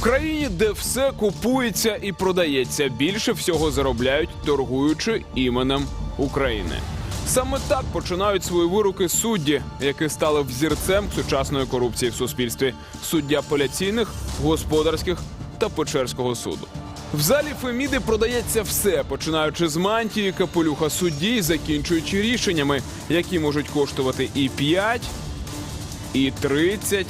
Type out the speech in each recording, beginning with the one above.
Країні, де все купується і продається, більше всього заробляють, торгуючи іменем України. Саме так починають свої вироки судді, які стали взірцем сучасної корупції в суспільстві. Суддя апеляційних, господарських та Печерського суду. В залі Феміди продається все, починаючи з мантії, капелюха судді, закінчуючи рішеннями, які можуть коштувати і 5, і 30,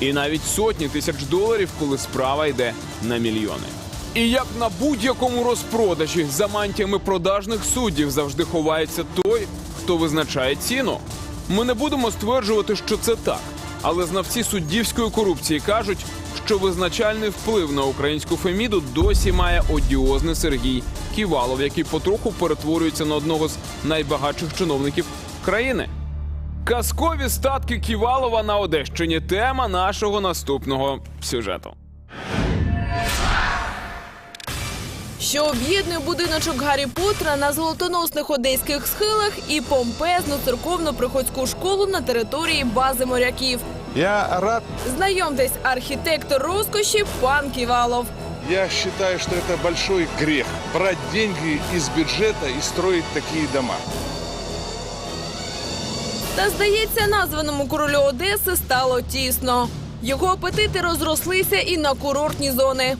і навіть сотні тисяч доларів, коли справа йде на мільйони. І як на будь-якому розпродажі за мантіями продажних суддів завжди ховається той, хто визначає ціну. Ми не будемо стверджувати, що це так, але знавці суддівської корупції кажуть, що визначальний вплив на українську феміду досі має одіозний Сергій Ківалов, який потроху перетворюється на одного з найбагатших чиновників країни. Казкові статки Ківалова на Одещині тема нашого наступного сюжету. Що об'єднує будиночок Гаррі Поттера на золотоносних одеських схилах і помпезну церковно-приходську школу на території бази моряків. Я рад. Знайомтесь, архітектор розкоші пан Ківалов. Я считаю, что это большой грех брать деньги из бюджета и строить такие дома. Та здається, названому королю Одеси стало тісно. Його апетити розрослися і на курортні зони.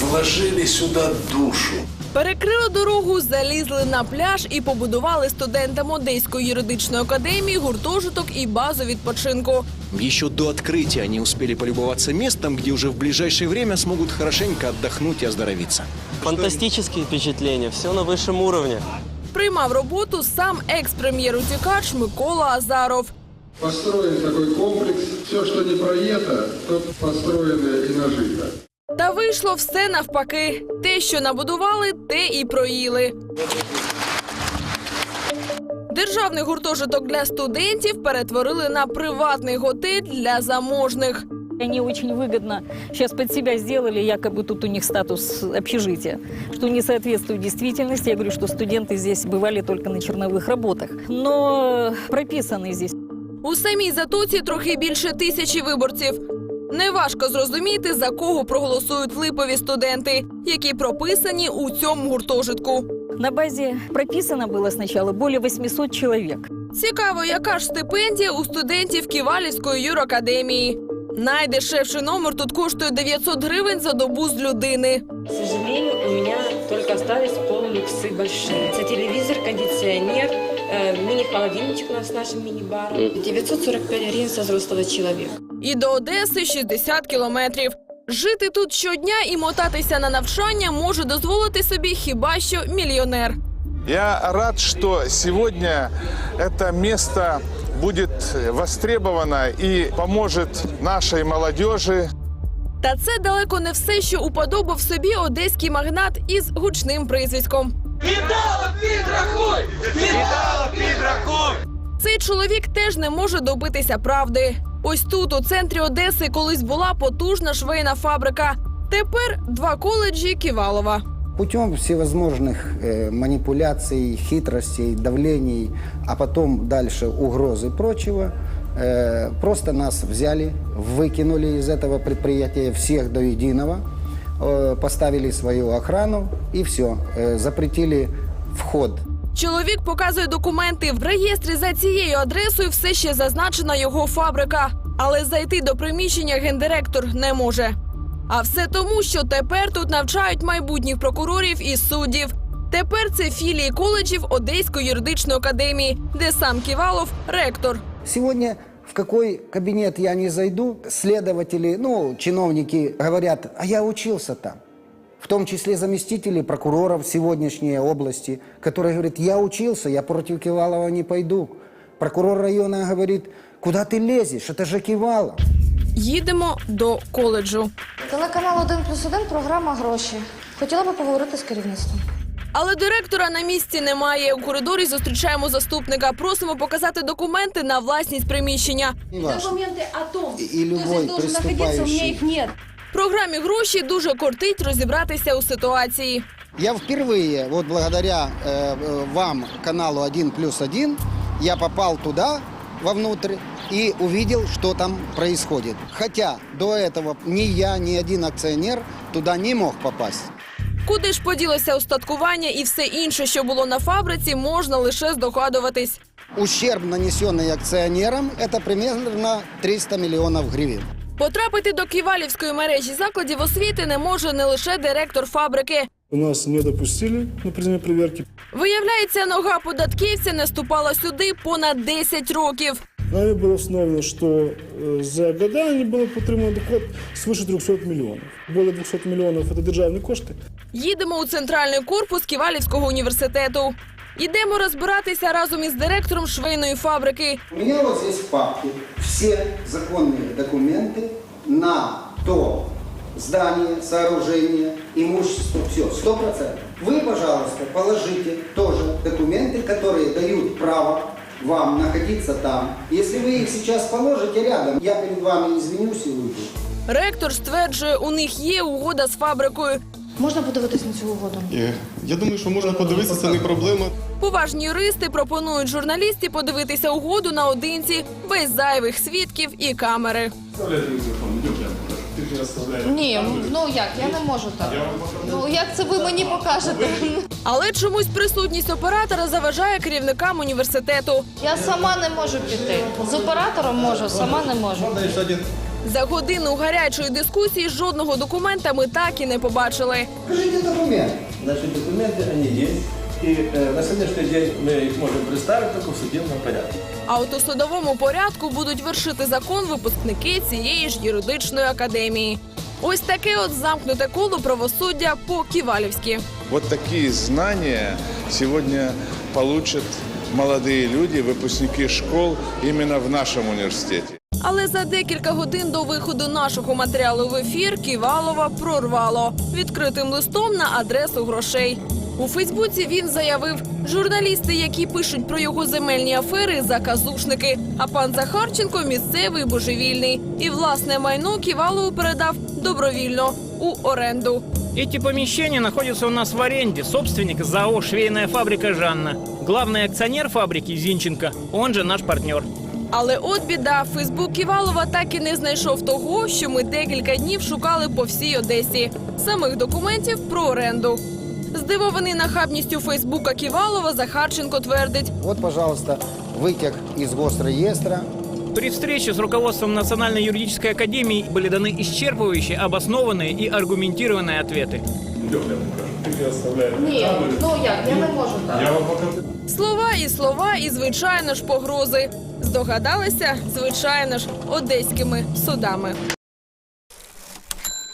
вложили сюда душу. Перекрили дорогу, залізли на пляж і побудували студентам Одеської юридичної академії гуртожиток і базу відпочинку. Еще до открытия они успели полюбоваться местом, где уже в ближайшее время смогут хорошенько отдохнуть и оздоровиться. Фантастические впечатления, все на высшем уровне. Приймав роботу сам екс-прем'єр утікач Микола Азаров. Построен такой комплекс. Все, что не проето, то построено и нажито. Та вийшло все навпаки. Те, що набудували, те і проїли. Державний гуртожиток для студентів перетворили на приватний готель для заможних. Они очень выгодно сейчас под себя сделали, якобы тут у них статус общежития, что не соответствует действительности. Я говорю, что студенты здесь бывали только на черновых работах, но прописаны здесь. У самій затоці трохи більше тисячі виборців. Неважко зрозуміти, за кого проголосують липові студенти, які прописані у цьому гуртожитку. На базе прописано было сначала более 800 человек. Цікаво, яка ж стипендія у студентів Ківалівської юракадемії. Найдешевший номер тут коштує 900 гривень за добу з людини. К сожалению, у меня только остались полулюксы большие. Это телевизор, кондиционер, э, мини-холодильничек у нас с нашим мини-баром. 945 гривен со взрослого человека. І до Одеси 60 кілометрів. Жити тут щодня і мотатися на навчання може дозволити собі хіба що мільйонер. Я рад, что сегодня это место будет востребовано и поможет нашей молодежи Та це далеко не все, що уподобав собі одеський магнат із гучним прізвиськом. Цей чоловік теж не може добитися правди. Ось тут, у центрі Одеси, колись була потужна швейна фабрика. Тепер два коледжі Ківалова Путем всевозможных э, манипуляций, хитростей, давлений, а потом дальше угроз и прочего, э, просто нас взяли, выкинули из этого предприятия всех до единого, э, поставили свою охрану и все, э, запретили вход. Чоловік показує документи в реєстрі за цією адресою. Все ще зазначена його фабрика, але зайти до приміщення гендиректор не може. А все тому, що тепер тут навчають майбутніх прокурорів і суддів. Тепер це філії коледжів Одеської юридичної академії, де сам Ківалов ректор. Сегодня в какой кабинет я не зайду, следователи, ну, чиновники говорят, а я учился там. В том числе заместители прокуроров сегодняшней области, которые говорят, я учился, я против Кивалова не пойду. Прокурор района говорит, куда ты лезешь, это же Кивалов. Їдемо до коледжу. Телеканал 1 плюс 1, програма гроші. Хотіла би поговорити з керівництвом. Але директора на місці немає. У коридорі зустрічаємо заступника. Просимо показати документи на власність приміщення. Документи о том, И- и любой приступающий. нет. Програмі гроші дуже кортить розібратися у ситуації. Я впервые, вот благодаря э, э, вам, каналу 1 плюс 1, я попал туда, вовнутрь и увидел, что там происходит. Хотя до этого ни я, ни один акционер туда не мог попасть. Куди ж поділося устаткування і все інше, що було на фабриці, можна лише здогадуватись. Ущерб, нанесенный акционерам, это примерно 300 миллионов гривен. Потрапити до ківалівської мережі закладів освіти не може не лише директор фабрики. У нас не допустили на предмет проверки. Виявляється, нога податківця не ступала сюди понад 10 років. Нами было установлено, что э, за года не было отримано доход свыше 300 миллионов. Более 200 миллионов – это державные кошты. Їдемо у центральний корпус Ківалівського університету. Йдемо розбиратися разом із директором швейної фабрики. У меня вот здесь в папке все законные документы на то здание, сооружение, имущество, все, сто процентов. Вы, пожалуйста, положите тоже документы, которые дают право вам находиться там. Если вы их сейчас положите рядом, я перед вами извинюсь и уйду. Ректор стверджує, у них є угода з фабрикою. Можна подивитись на цю угоду? Я думаю, що можна подивитися, це не проблема. Поважні юристи пропонують журналісті подивитися угоду наодинці, без зайвих свідків і камери. Ні, ну як, я не можу так. Ну як це ви мені покажете? Але чомусь присутність оператора заважає керівникам університету. Я сама не можу піти. З оператором можу, сама не можу. За годину гарячої дискусії жодного документа ми так і не побачили. Покажите документы. Значит, документы, они есть И э, на сегодняшний день мы их можем представить только в судебном порядке. А от у судовому порядку будуть вершити закон випускники цієї ж юридичної академії. Ось таке от замкнуте коло правосуддя по ківалівськи. Вот такие знания сегодня получат молодые люди, выпускники школ именно в нашем университете. Але за декілька годин до виходу нашого матеріалу в ефір Ківалова прорвало відкритим листом на адресу грошей. У Фейсбуці він заявив, журналісти, які пишуть про його земельні афери, заказушники. А пан Захарченко місцевий божевільний. І власне майно Ківалову передав добровільно у оренду. Эти помещения находятся у нас в аренде. Собственник ЗАО «Швейная фабрика Жанна». Главный акционер фабрики Зинченко, он же наш партнер. Але от біда, Фейсбук Ківалова так і не знайшов того, що ми декілька днів шукали по всій Одесі самих документів про оренду. Здивований нахабністю Фейсбука Ківалова, Захарченко твердить, Вот, пожалуйста, вытек из госреестра. При встрече с руководством Национальной юридической академии были даны исчерпывающие, обоснованные и аргументированные ответы. Ні, ну як, я не можу так. слова і слова, і звичайно ж погрози. Здогадалися, звичайно ж, одеськими судами.